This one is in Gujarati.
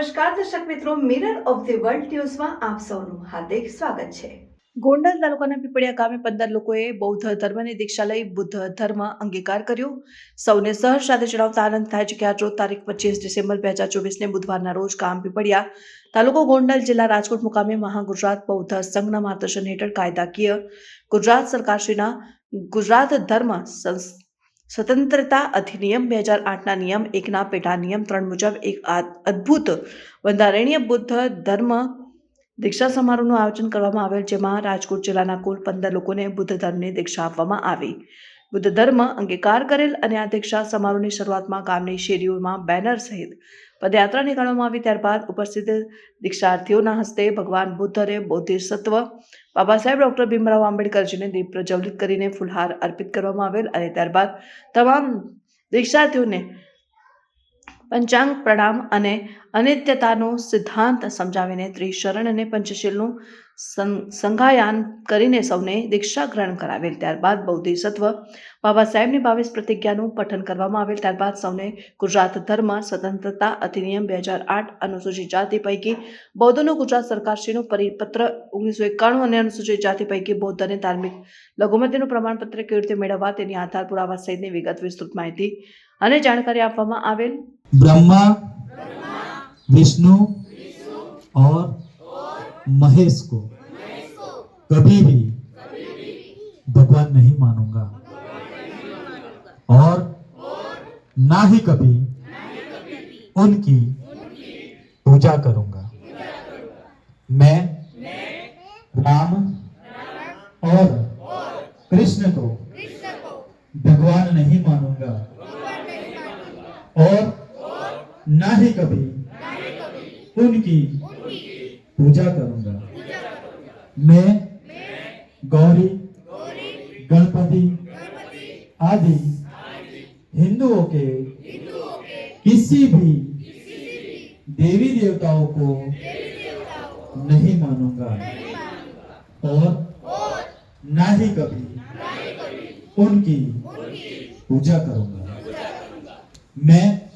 નમસ્કાર દર્શક મિત્રો મિરર ઓફ ધી વર્લ્ડ ન્યૂઝમાં આપ સૌનું હાર્દિક સ્વાગત છે. ગોંડલ તાલુકાના પીપળિયા ગામે પંદર લોકોએ બૌદ્ધ ધર્મની દીક્ષા લઈ બુદ્ધ ધર્મ અંગીકાર કર્યો. સૌને સહર્ષ સાથે જણાવતા આનંદ થાય છે કે આજ રોજ તારીખ પચીસ ડિસેમ્બર બે હજાર ચોવીસને બુધવારના રોજ ગામ પીપળિયા તાલુકો ગોંડલ જિલ્લા રાજકોટ મુકામે મહાગુજરાત બૌદ્ધ સંઘના માર્ગદર્શન હેઠળ કાયદાકીય ગુજરાત સરકારશ્રીના ગુજરાત ધર્મ સ્વતંત્રતા અધિનિયમ બે હજાર આઠના નિયમ એકના પેટા નિયમ ત્રણ મુજબ એક અદ્ભુત બંધારણીય બુદ્ધ ધર્મ દીક્ષા સમારોહનું આયોજન કરવામાં આવેલ જેમાં રાજકોટ જિલ્લાના કુલ પંદર લોકોને બુદ્ધ ધર્મની દીક્ષા આપવામાં આવી. બુદ્ધ ધર્મ અંગીકાર કરેલ અને આ દીક્ષા સમારોહની શરૂઆતમાં ગામની શેરીઓમાં બેનર સહિત પદયાત્રા નીકળવામાં આવી ત્યારબાદ ઉપસ્થિત દીક્ષાર્થીઓના હસ્તે ભગવાન બુદ્ધ અને બોધિસત્વ બાબા સાહેબ ડૉક્ટર ભીમરાવ આંબેડકરજીને દીપ પ્રજ્વલિત કરીને ફુલહાર અર્પિત કરવામાં આવેલ અને ત્યારબાદ તમામ દીક્ષાર્થીઓને પંચાંગ પ્રણામ અને અનિત્યતાનો સિદ્ધાંત સમજાવીને ત્રિશરણ અને પંચશીલનું સંઘાયાન કરીને સૌને દીક્ષા ગ્રહણ કરાવેલ. ત્યારબાદ બૌદ્ધિસત્વ બાબા સાહેબની બાવીસ પ્રતિજ્ઞાનું પઠન કરવામાં આવેલ. ત્યારબાદ સૌને ગુજરાત ધર્મ સ્વતંત્રતા અધિનિયમ બે હજાર આઠ અનુસૂચિત જાતિ પૈકી બૌદ્ધનો ગુજરાત સરકારશ્રીનું પરિપત્ર ઓગણીસો એકાણું અને અનુસૂચિત જાતિ પૈકી બૌદ્ધ અને ધાર્મિક લઘુમતીનું પ્રમાણપત્ર કેવી રીતે મેળવવા તેની આધાર પુરાવા સહિતની વિગત વિસ્તૃત માહિતી અને જાણકારી આપવામાં આવેલ. બ્રહ્મા વિષ્ણુ ઓર महेश को कभी भी भगवान नहीं मानूँगा। और ना ही कभी उनकी पूजा करूँगा। मैं राम और कृष्ण को भगवान नहीं मानूँगा। और ना ही कभी उनकी पूजा करूँगा। मैं, गौरी, गणपति आदि हिंदुओं के किसी भी देवी देवताओं को नहीं मानूँगा। और ना ही कभी उनकी पूजा करूँगा। मैं